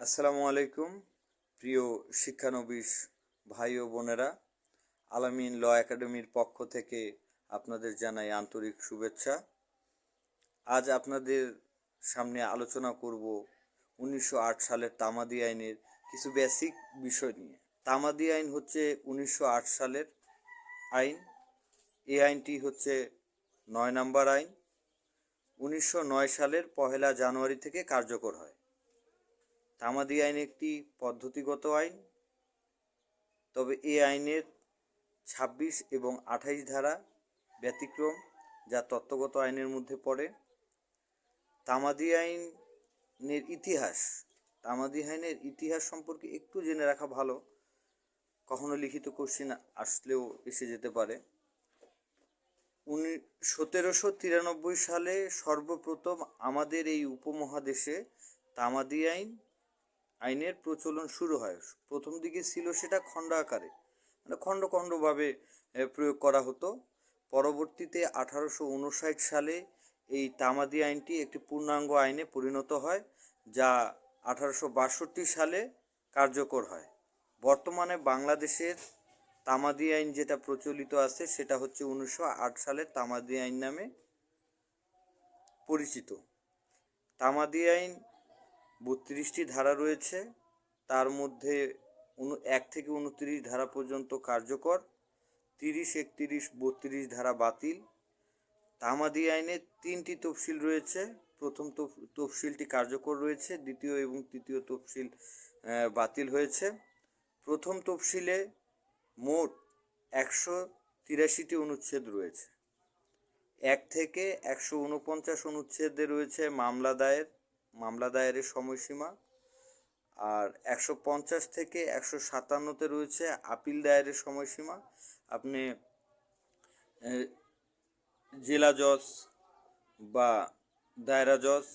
আসসালামু আলাইকুম, প্রিয় শিক্ষানবিশ ভাই ও বোনেরা। আলামিন ল একাডেমির পক্ষ থেকে আপনাদের জানাই আন্তরিক শুভেচ্ছা। আজ আপনাদের সামনে আলোচনা করব উনিশশো আট সালের তামাদি আইনের কিছু বেসিক বিষয় নিয়ে। তামাদি আইন হচ্ছে উনিশশো আট সালের আইন। এই আইনটি হচ্ছে নয় নম্বর আইন। উনিশশো নয় সালের পহেলা জানুয়ারি থেকে কার্যকর হয়। তামাদি আইন একটি পদ্ধতিগত আইন। তবে এ আইনের ছাব্বিশ এবং আঠাইশ ধারা ব্যতিক্রম যা তত্ত্বগত আইনের মধ্যে পড়ে। তামাদি আইনের ইতিহাস তামাদি আইনের ইতিহাস সম্পর্কে একটু জেনে রাখা ভালো। কখনো লিখিত কোশ্চিন আসলেও এসে যেতে পারে। উনি সতেরোশো তিরানব্বই সালে সর্বপ্রথম আমাদের এই উপমহাদেশে তামাদি আইন আইনের প্রচলন শুরু হয়। প্রথম দিকে ছিল সেটা খণ্ড আকারে মানে খণ্ড খণ্ডভাবে প্রয়োগ করা হতো। পরবর্তীতে আঠারোশো উনষাট সালে এই তামাদি আইনটি একটি পূর্ণাঙ্গ আইনে পরিণত হয়, যা আঠারোশো বাষট্টি সালে কার্যকর হয়। বর্তমানে বাংলাদেশের তামাদি আইন যেটা প্রচলিত আছে, সেটা হচ্ছে উনিশশো আট সালের তামাদি আইন নামে পরিচিত। তামাদি আইন বত্রিশটি ধারা রয়েছে। তার মধ্যে এক থেকে উনত্রিশ ধারা পর্যন্ত কার্যকর। তিরিশ, একত্রিশ, বত্রিশ ধারা বাতিল। তামাদি আইনে তিনটি তফসিল রয়েছে। প্রথম তফ- তফসিলটি কার্যকর রয়েছে, দ্বিতীয় এবং তৃতীয় তফসিল বাতিল হয়েছে। প্রথম তফসিলে মোট একশো তিরাশিটি অনুচ্ছেদ রয়েছে। এক থেকে একশো উনপঞ্চাশ অনুচ্ছেদে রয়েছে মামলা দায়ের। মামলা দায়েরের সময়সীমা। আর একশো পঞ্চাশ থেকে একশো সাতান্নতে রয়েছে আপিল দায়েরের সময়সীমা। আপনি জেলা জজ বা দায়রা জজ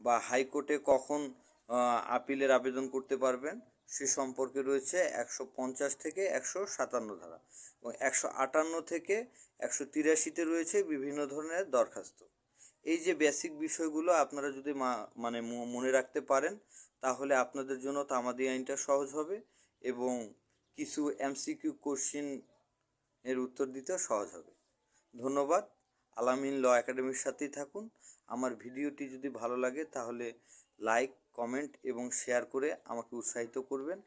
বা হাইকোর্টে কখন আপিলের আবেদন করতে পারবেন সে সম্পর্কে রয়েছে একশো পঞ্চাশ থেকে একশো সাতান্ন ধারা। এবং একশো আটান্ন থেকে একশো তিরাশিতে রয়েছে বিভিন্ন ধরনের দরখাস্ত। এই যে বেসিক বিষয়গুলো আপনারা যদি মানে মনে রাখতে পারেন, তাহলে আপনাদের জন্য তামাদি আইনটা সহজ হবে এবং কিছু এমসিকিউ কোশ্চিন এর উত্তর দিতেও সহজ হবে। ধন্যবাদ। আলামিন ল একাডেমির সাথেই থাকুন। আমার ভিডিওটি যদি ভালো লাগে, তাহলে লাইক, কমেন্ট এবং শেয়ার করে আমাকে উৎসাহিত করবেন।